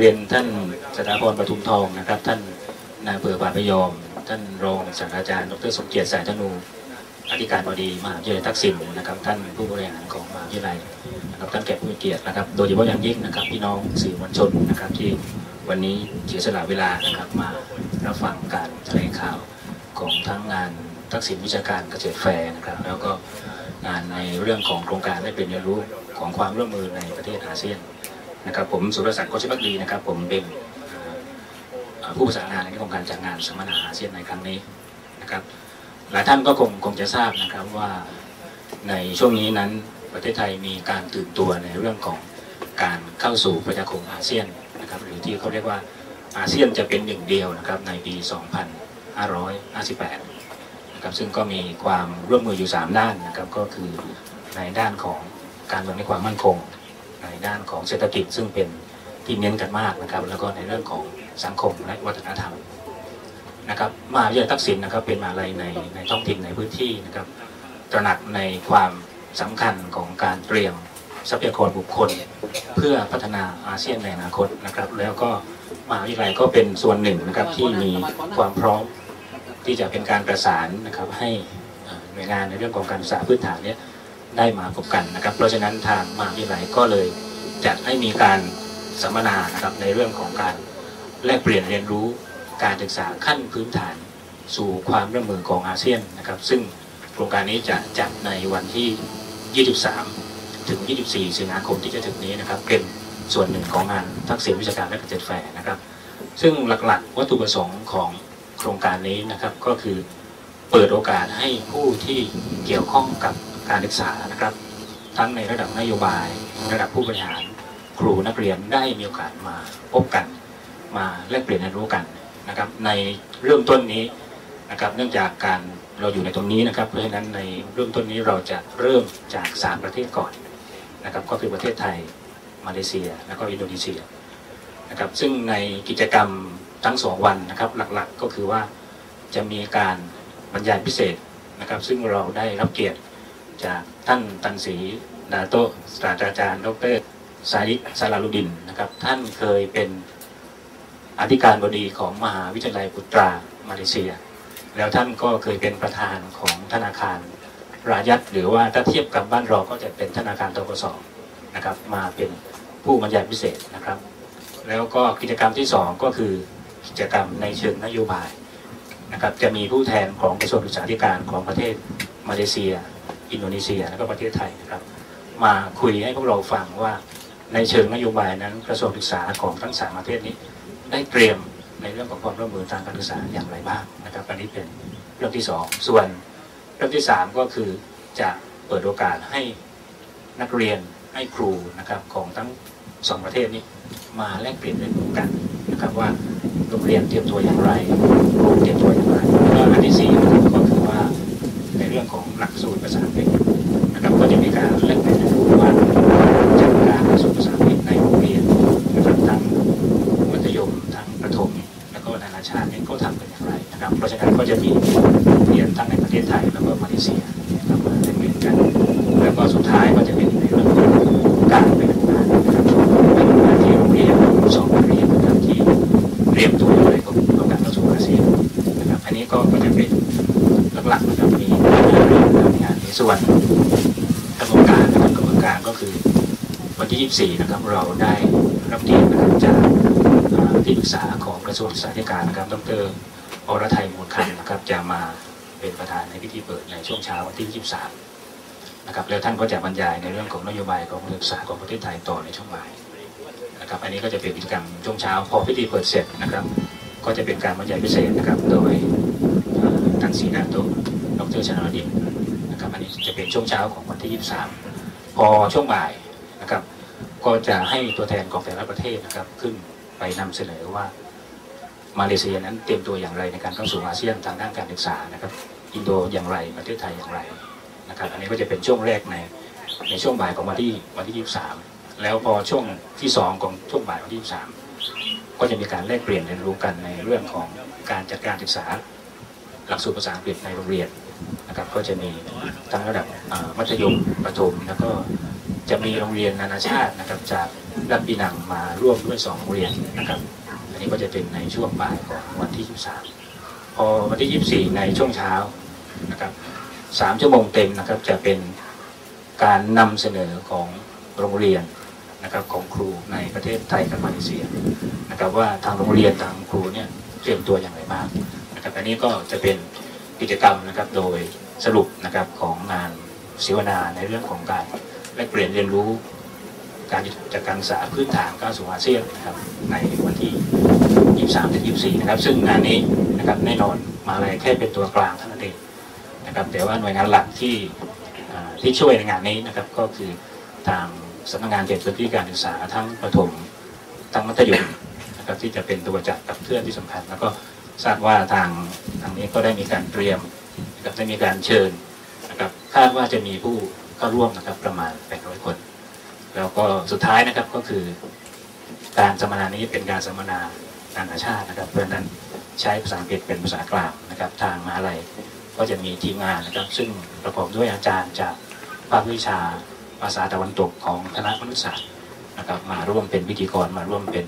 เรียนท่านสถาพรปทุมทองนะครับ ท่านนายอำเภอป่าพยอม ท่านรองศาสตราจารย์ดรสมเกียรติสายธนูอธิการบดีมหาวิทยาลัยทักษิณนะครับ ท่านผู้บริหารของมหาวิทยาลัยนะครับท่านแขกผู้มีเกียรตินะครับ โดยเฉพาะอย่างยิ่งนะครับพี่น้องสื่อมวลชนนะครับ ที่วันนี้เสียสละเวลานะครับมารับฟังการแถลงข่าวของทั้งงานทักษิณวิชาการเกษตรแฟร์นะครับ แล้วก็งานในเรื่องของโครงการได้เป็นเรียนรู้ของความร่วมมือในประเทศอาเซียน นะครับผมสุรศักดิ์โคชพักดีนะครับ ผมเป็นผู้ประสานงานในโครงการจัดงานสัมมนาอาเซียนในครั้งนี้นะครับ หลายท่านก็คงคงจะทราบนะครับว่าในช่วงนี้นั้นประเทศไทยมีการตื่นตัวในเรื่องของการเข้าสู่ประชาคมอาเซียนนะครับหรือที่เขาเรียกว่าอาเซียนจะเป็นหนึ่งเดียวนะครับในปี 2558 นะครับซึ่งก็มีความร่วมมืออยู่ 3 ด้านนะครับก็คือในด้านของการเมืองในความมั่นคง ด้านของเศรษฐกิจซึ่งเป็นที่เน้นกันมากนะครับ แล้วก็ในเรื่องของสังคมและวัฒนธรรมนะครับมหาวิทยาลัยทักษิณนะครับเป็นมหาลัยในในท้องถิ่นในพื้นที่นะครับ ตระหนักในความสำคัญของการเตรียมทรัพยากรบุคคล เพื่อพัฒนาอาเซียนในอนาคตนะครับ แล้วก็มหาวิทยาลัยก็เป็นส่วนหนึ่งนะครับที่มีความพร้อมที่จะเป็นการประสานนะครับให้หน่วยงานในเรื่องของการศึกษาพื้นฐานเนี้ยได้มาพบกันนะครับ เพราะฉะนั้นทางมหาวิทยาลัยก็เลย จัดให้มีการสัมมนานะครับในเรื่องของการแลกเปลี่ยนเรียนรู้การศึกษาขั้นพื้นฐานสู่ความร่วมมือของอาเซียนนะครับ ซึ่งโครงการนี้จะจัดในวันที่ 23 ถึง 24 สิงหาคมที่จะถึงนี้นะครับ เป็นส่วนหนึ่งของงานทักษิณวิชาการและเกษตรแฟร์นะครับ ซึ่งหลักๆ วัตถุประสงค์ของโครงการนี้นะครับก็คือเปิดโอกาสให้ผู้ที่เกี่ยวข้องกับการศึกษานะครับ ทั้งในระดับนโยบาย ระดับผู้บริหาร ครูนักเรียนได้มีโอกาสมาพบกัน มาแลกเปลี่ยนเรียนรู้กันนะครับ ในเริ่มต้นนี้นะครับ เนื่องจากการเราอยู่ในตรงนี้นะครับ เพราะฉะนั้นในเริ่มต้นนี้เราจะเริ่มจากสามประเทศก่อนนะครับ ก็คือประเทศไทย มาเลเซีย แล้วก็อินโดนีเซียนะครับ ซึ่งในกิจกรรมทั้งสองวันนะครับ หลักๆก็คือว่าจะมีการบรรยายพิเศษนะครับ ซึ่งเราได้รับเกียรติจากท่านตันศรีดาโตศาสตราจารย์ ดร สายิกสาราลุดินนะครับ ท่านเคยเป็นอธิการบดีของมหาวิทยาลัยปุตรามาเลเซีย แล้วท่านก็เคยเป็นประธานของธนาคารรายัตหรือว่าถ้าเทียบกับบ้านเราก็จะเป็นธนาคารตกสนะครับ มาเป็นผู้บรรยายพิเศษนะครับ แล้วก็กิจกรรมที่ 2 ก็คือกิจกรรมในเชิงนโยบายนะครับ จะมีผู้แทนของกระทรวงศึกษาธิการของประเทศมาเลเซีย อินโดนีเซีย และก็ประเทศไทยนะครับ มาคุยให้พวกเราฟังว่า ในเชิงนโยบายนั้นกระทรวงศึกษาของทั้งสามประเทศนี้ ได้เตรียมในเรื่องของความร่วมมือทางการศึกษาอย่างไรบ้างนะครับอันนี้เป็นเรื่องที่สองส่วนเรื่องที่สามก็คือจะเปิดโอกาสให้นักเรียนให้ครูนะครับของทั้งสองประเทศนี้มาแลกเปลี่ยนเรียนรู้กันนะครับว่าโรงเรียนเตรียมตัวอย่างไร เตรียมตัวอะไรก็ต้องการเข้าสู่อาเซียนนะครับอันนี้ก็จะเป็นหลักๆนะครับมีห้านในส่วนกำหนการนะครับกำหนการก็คือวันที่ 24 นะครับ เราได้รับเกียรตินะครับจากที่ปรึกษาของกระทรวงศึกษาธิการนะครับ ดรอรไทยมูลคันนะครับ จะมาเป็นประธานในพิธีเปิดในช่วงเช้าวันที่ 23 นะครับ แล้วท่านก็จะบรรยายในเรื่องของนโยบายของการศึกษาของประเทศไทยต่อในช่วงบ่าย นะครับอันนี้ก็จะเป็นกิจกรรมช่วงเช้าพอพิธีเปิดเสร็จนะครับ ก็จะเป็นการบรรยายพิเศษนะครับโดยท่านศรีนาโตดรชนาดินนะครับอันนี้จะเป็นช่วงเช้าของวันที่ 23 พอช่วงบ่ายนะครับ ก็จะให้ตัวแทนของแต่ละประเทศนะครับ ขึ้นไปนำเสนอว่ามาเลเซียนั้นเตรียมตัวอย่างไรในการเข้าสู่อาเซียนทางด้านการศึกษานะครับ อินโดอย่างไรประเทศไทยอย่างไรนะครับ อันนี้ก็จะเป็นช่วงแรกในในช่วงบ่ายของวันที่วันที่ 23 แล้วพอช่วงที่2ของช่วงบ่ายวันที่23ก็จะมีการแลกเปลี่ยนเรียนรู้กันในเรื่องของการจัดการศึกษา หลักสูตรภาษาอังกฤษในโรงเรียนนะครับ ก็จะมีทั้งระดับมัธยมประถมแล้วก็จะมีโรงเรียนนานาชาตินะครับจากรับปีนังมาร่วมด้วยสองโรงเรียนนะครับอันนี้ก็จะเป็นในช่วงบ่ายของวันที่ 23 พอวันที่ 24 ในช่วงเช้านะครับสามชั่วโมงเต็มนะครับจะเป็นการนำเสนอของโรงเรียน นะครับของครูในประเทศไทยกับมาเลเซียนะครับว่าทางโรงเรียนทางครูเนี่ยเตรียมตัวอย่างไรบ้างนะครับอันนี้ก็จะเป็นกิจกรรมนะครับโดยสรุปนะครับของงานเสวนาในเรื่องของการแลกเปลี่ยนเรียนรู้การจัดการศึกษาพื้นฐานก้าวสู่อาเซียนนะครับในวันที่ 23ถึง24 นะครับ ซึ่งงานนี้นะครับแน่นอนมาเลยแค่เป็นตัวกลางเท่านั้นเองนะครับแต่ว่าหน่วยงานหลักที่ที่ช่วยในงานนี้นะครับก็คือทาง สำนักงานเขตพื้นที่การศึกษาทั้งประถมทั้งมัธยมนะครับที่จะเป็นตัวจัดกับเพื่อนที่สำคัญ แล้วก็ทราบว่าทางทางนี้ก็ได้มีการเตรียมนะครับได้มีการเชิญนะครับคาดว่าจะมีผู้เข้าร่วมนะครับประมาณ 800 คน แล้วก็สุดท้ายนะครับก็คือ การสัมมนานี้เป็นการสัมมนานานาชาตินะครับเพราะนั้นใช้ภาษาอังกฤษเป็นภาษากลางนะครับ ทางมหาลัยก็จะมีทีมงานนะครับ ซึ่งประกอบด้วยอาจารย์จากภาควิชา ภาษาตะวันตกของคณะมนุษยศาสตร์นะครับมาร่วมเป็นพิธีกรมาร่วมเป็น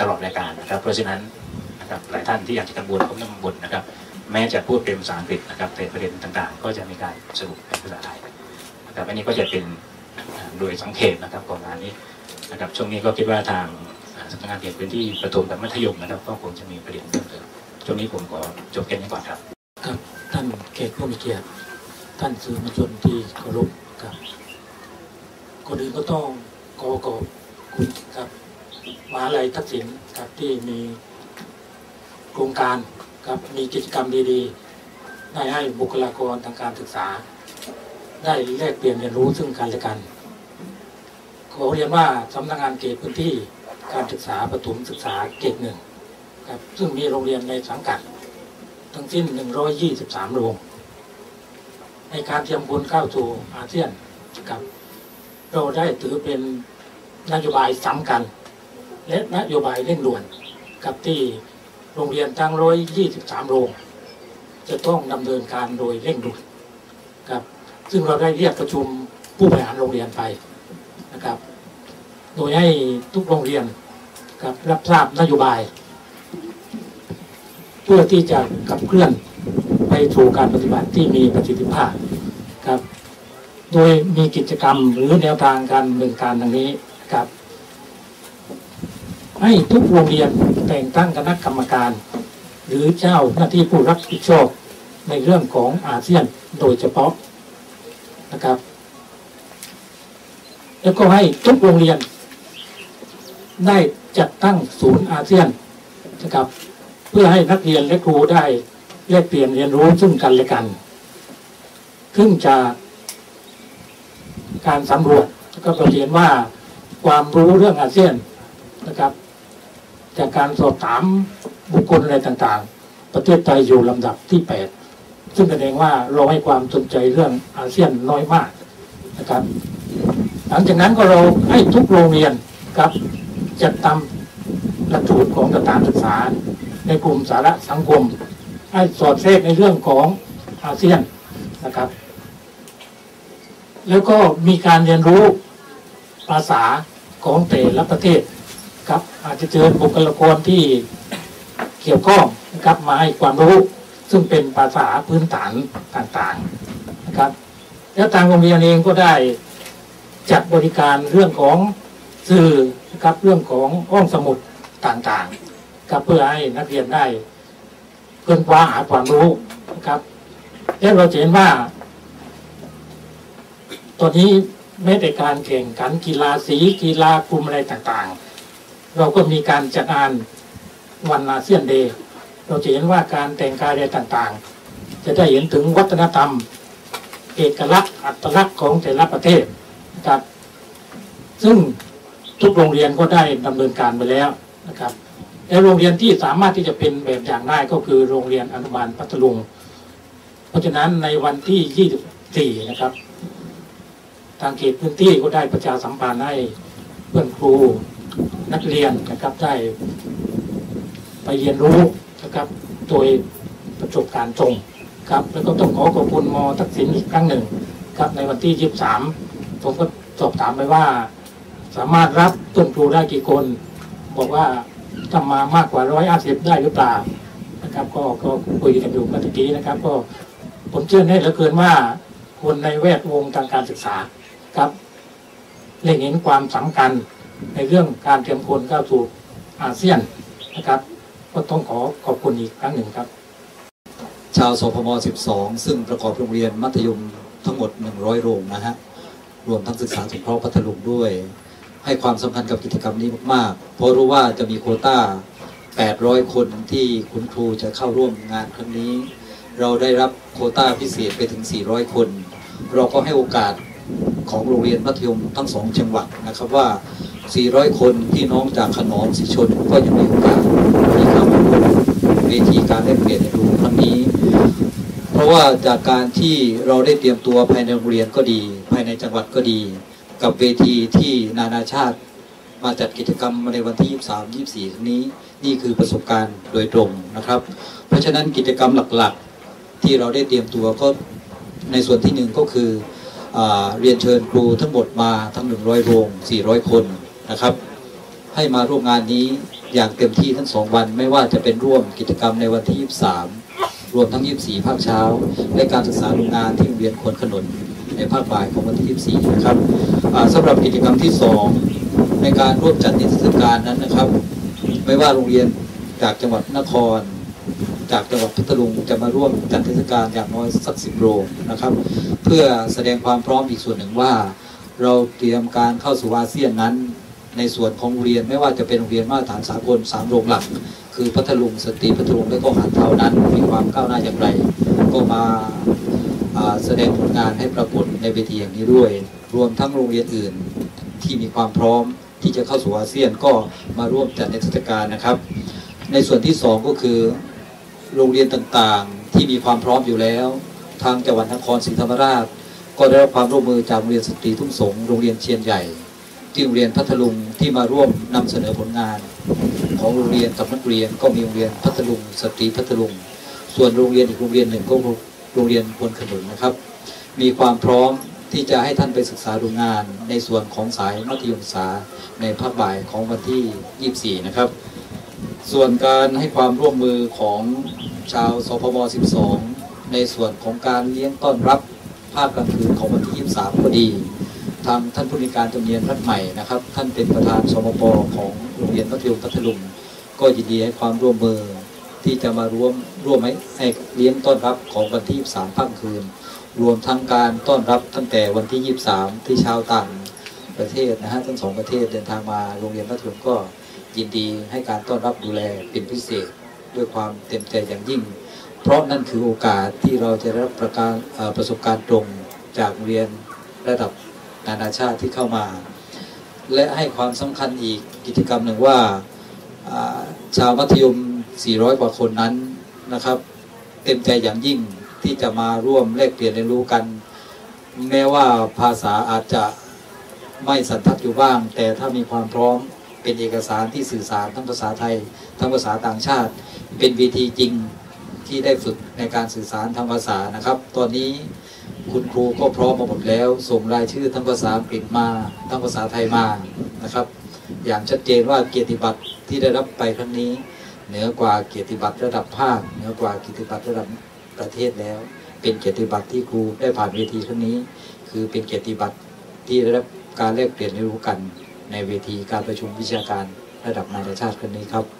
ตลอดรายการนะครับ เพราะฉะนั้นนะครับหลายท่านที่อยากจะกังวลก็ไม่ต้องกังวลนะครับ แม้จะพูดเป็นภาษาอังกฤษนะครับแต่ประเด็นต่างๆ ก็จะมีการสรุปเป็นภาษาไทยนะครับอันนี้ก็จะเป็นโดยสังเกตนะครับก่อนหน้านี้นะครับช่วงนี้ก็คิดว่าทางอ่าสำนักงานเขตพื้นที่ประถมกับมัธยมนะครับ ก็คงจะมีประเด็นเพิ่มเติมช่วงนี้ผมขอจบแค่นี้ก่อนครับครับท่านเขตผู้มีเกียรติท่านสื่อมวลชนที่เคารพครับ ก่อนอื่นก็ต้องขอขอบคุณครับมหาลัยทักษิณครับที่มีโครงการครับมีกิจกรรมดีๆ ได้ให้บุคลากรทางการศึกษา ได้แลกเปลี่ยนเรียนรู้ซึ่งกันและกัน ขอเรียนว่าสำนักงานเขตพื้นที่การศึกษาประถมศึกษาเขตหนึ่งครับซึ่งมีโรงเรียนในสังกัด ทั้งสิ้น 123 โรง ในการเตรียมพลเข้าสู่อาเซียนครับ เราได้ถือเป็นนโยบายสำคัญ และนโยบายเร่งด่วน กับที่โรงเรียนทั้ง123โรง จะต้องดำเนินการโดยเร่งด่วนครับ ซึ่งเราได้เรียกประชุมผู้บริหารโรงเรียนไปนะครับ โดยให้ทุกโรงเรียนครับรับทราบนโยบาย เพื่อที่จะขับเคลื่อนไปสู่การปฏิบัติที่มีประสิทธิภาพ โดยมีกิจกรรมหรือแนวทางการดำเนินการดังนี้ครับ ให้ทุกโรงเรียนแต่งตั้งคณะกรรมการ หรือเจ้าหน้าที่ผู้รับผิดชอบในเรื่องของอาเซียนโดยเฉพาะนะครับ แล้วก็ให้ทุกโรงเรียน ได้จัดตั้งศูนย์อาเซียนนะครับ เพื่อให้นักเรียนและครูได้แลกเปลี่ยนเรียนรู้ซึ่งกันและกันซึ่งจา การสำรวจก็เราเห็นว่าความรู้เรื่องอาเซียนนะครับ จากการสอบถามบุคคลอะไรต่างๆ ประเทศไทยอยู่ลำดับที่แปดซึ่งแสดงว่าเราให้ความสนใจเรื่องอาเซียนน้อยมากนะครับ หลังจากนั้นก็เราให้ทุกโรงเรียนครับจัดทำหลักสูตรของสถานศึกษา ในกลุ่มสาระสังคม ให้สอดแทรกในเรื่องของอาเซียนนะครับ แล้วก็มีการเรียนรู้ภาษาของแต่ละประเทศครับ อาจจะเจอบุคลากรที่เกี่ยวข้องนะครับมาให้ความรู้ ซึ่งเป็นภาษาพื้นฐานต่างๆนะครับ แล้วทางโรงเรียนเองก็ได้จัดบริการเรื่องของสื่อนะครับเรื่องของห้องสมุดต่างๆครับเพื่อให้นักเรียนได้เพื่อนคว้าหาความรู้นะครับและเราจะเห็นว่า ตอนนี้แม้แต่การแข่งขันกีฬาสีกีฬากลุ่มอะไรต่างๆ เราก็มีการจัดงานวันอาเซียนเดย์เราจะเห็นว่าการแต่งกายอะไรต่างๆ จะได้เห็นถึงวัฒนธรรม เอกลักษณ์อัตลักษณ์ของแต่ละประเทศนะครับซึ่งทุกโรงเรียนก็ได้ดำเนินการไปแล้วนะครับและโรงเรียนที่สามารถที่จะเป็นแบบอย่างได้ก็คือโรงเรียนอนุบาลพัทลุง เพราะฉะนั้นในวันที่ 24 นะครับ ทางเขตพื้นที่ก็ได้ประชาสัมพันธ์ให้เพื่อนครูนักเรียนนะครับได้ไปเรียนรู้นะครับโดยประสบการณ์ตรงครับ แล้วก็ต้องขอขอบคุณมทักษิณอีกครั้งหนึ่งครับในวันที่ 23 ผมก็สอบถามไปว่า สามารถรับต้นครูได้กี่คน บอกว่าทำมามากกว่าร้อยอาสิบได้หรือเปล่านะครับ ก็ก็คุยกันอยู่เมื่อกี้นะครับ ก็ผมเชื่อแน่เหลือเกินว่าคนในแวดวงทางการศึกษา ครับเล็งเห็นความสำคัญในเรื่องการเตรียมคนเข้าสู่อาเซียนนะครับ ก็ต้องขอขอบคุณอีกครั้งหนึ่งครับ ชาวสพม 12 ซึ่งประกอบโรงเรียนมัธยมทั้งหมด 100 โรงนะฮะรวมทั้งศึกษาสงเคราะห์พัทลุงด้วย ให้ความสำคัญกับกิจกรรมนี้มากๆ เพราะรู้ว่าจะมีโคต้า 800 คนที่คุณครูจะเข้าร่วมงานครั้งนี้ เราได้รับโคต้าพิเศษไปถึง 400 คน เราก็ให้โอกาส ของโรงเรียนมัธยมทั้งสองจังหวัดนะครับว่า 400 คนที่น้องจากขนอมสีชนก็ยังมีโอกาสที่เข้ามาร่วมเวทีการแลกเปลี่ยนในรูครั้งนี้ เพราะว่าจากการที่เราได้เตรียมตัวภายในโรงเรียนก็ดี ภายในจังหวัดก็ดี กับเวทีที่นานาชาติมาจัดกิจกรรมในวันที่ 23 24ครั้งนี้ นี่คือประสบการณ์โดยตรงนะครับ เพราะฉะนั้นกิจกรรมหลักๆ ที่เราได้เตรียมตัวก็ในส่วนที่หนึ่งก็คือ เรียนเชิญครูทั้งหมดมาทั้ง 100 โรง 400 คนนะครับ ให้มาร่วมงานนี้อย่างเต็มที่ทั้งสองวัน ไม่ว่าจะเป็นร่วมกิจกรรมในวันที่ 23 รวมทั้ง 24 ภาคเช้า และการศึกษาโรงงานที่โรงเรียนควนขนุนในภาคบ่ายของวันที่ 24 นะครับอ่าสำหรับกิจกรรมที่ 2 ในการร่วมจัดนิทรรศการนั้นนะครับ ไม่ว่าโรงเรียนจากจังหวัดนครจากจังหวัดพัทลุงจะมาร่วมจัดเทศกาลอย่างน้อยสักสิบโรงนะครับ พื่อแสดงความพร้อมอีกส่วนหนึ่งว่า เราเตรียมการเข้าสู่อาเซียนนั้น ในส่วนของโรงเรียนไม่ว่าจะเป็นโรงเรียนมาตรฐานสากลสามโรงหลัก คือพัทลุงสตรีพัทลุงและก็หานเท่านั้นมีความก้าวหน้าอย่างไร ก็มาแสดงผลงานให้ปรากฏในเวทีอย่างนี้ด้วย รวมทั้งโรงเรียนอื่นที่มีความพร้อมที่จะเข้าสู่อาเซียนก็มาร่วมจัดในเทศกาลนะครับ ในส่วนที่สองก็คือ โรงเรียนต่างๆที่มีความพร้อมอยู่แล้ว ทางจังหวัดนครศรีธรรมราช ก็ได้รับความร่วมมือจากโรงเรียนสตรีทุ่งสงโรงเรียนเชียนใหญ่ ที่โรงเรียนพัทลุงที่มาร่วมนำเสนอผลงาน ของโรงเรียนกับนักเรียนก็มีโรงเรียนพัทลุงสตรีพัทลุง ส่วนโรงเรียนอีกโรงเรียนหนึ่งก็โรงเรียนพลขนุนนะครับ มีความพร้อมที่จะให้ท่านไปศึกษาดูงาน ในส่วนของสายมัธยมศึกษาในภาคบ่ายของวันที่ 24 นะครับ ส่วนการให้ความร่วมมือของชาวสพม12 ในส่วนของการเลี้ยงต้อนรับภาคกลางคืนของวันที่ 23ก็ดี ทางท่านผู้ในการจำเนียนรัฐใหม่นะครับ ท่านเป็นประธานสมปของโรงเรียนมัธยมพัทลุงก็ยินดีให้ความร่วมมือที่จะมาร่วมร่วมให้ให้เลี้ยงต้อนรับของวันที่ 23ภาคคืน รวมทั้งการต้อนรับตั้งแต่วันที่ 23 ที่ชาวต่างประเทศนะฮะทั้งสองประเทศเดินทางมาโรงเรียนมัธยมก็ยินดีให้การต้อนรับดูแลเป็นพิเศษ ด้วยความเต็มใจอย่างยิ่ง เพราะนั่นคือโอกาสที่เราจะรับประการประสบการณ์ตรงจากเรียนระดับนานาชาติที่เข้ามา และให้ความสำคัญอีกกิจกรรมหนึ่งว่าอ่าชาวมัธยม 400 กว่าคนนั้นนะครับ เต็มใจอย่างยิ่งที่จะมาร่วมแลกเปลี่ยนเรียนรู้กัน แม้ว่าภาษาอาจจะไม่สันทัดอยู่บ้าง แต่ถ้ามีความพร้อมเป็นเอกสารที่สื่อสารทั้งภาษาไทย ทั้งภาษาต่างชาติ เป็นวิธีจริง ที่ได้ฝึกในการสื่อสารทางภาษานะครับ ตอนนี้คุณครูก็พร้อมมาหมดแล้ว ส่งรายชื่อทั้งภาษาอังกฤษมา ทั้งภาษาไทยมานะครับ อย่างชัดเจนว่าเกียรติบัตรที่ได้รับไปครั้งนี้ เหนือกว่าเกียรติบัตรระดับภาคเหนือกว่าเกียรติบัตรระดับประเทศแล้ว เป็นเกียรติบัตรที่ครูได้ผ่านเวทีครั้งนี้ คือเป็นเกียรติบัตรที่ได้รับการแลกเปลี่ยนเรียนรู้กัน ในเวทีการประชุมวิชาการระดับนานาชาติครั้งนี้ครับ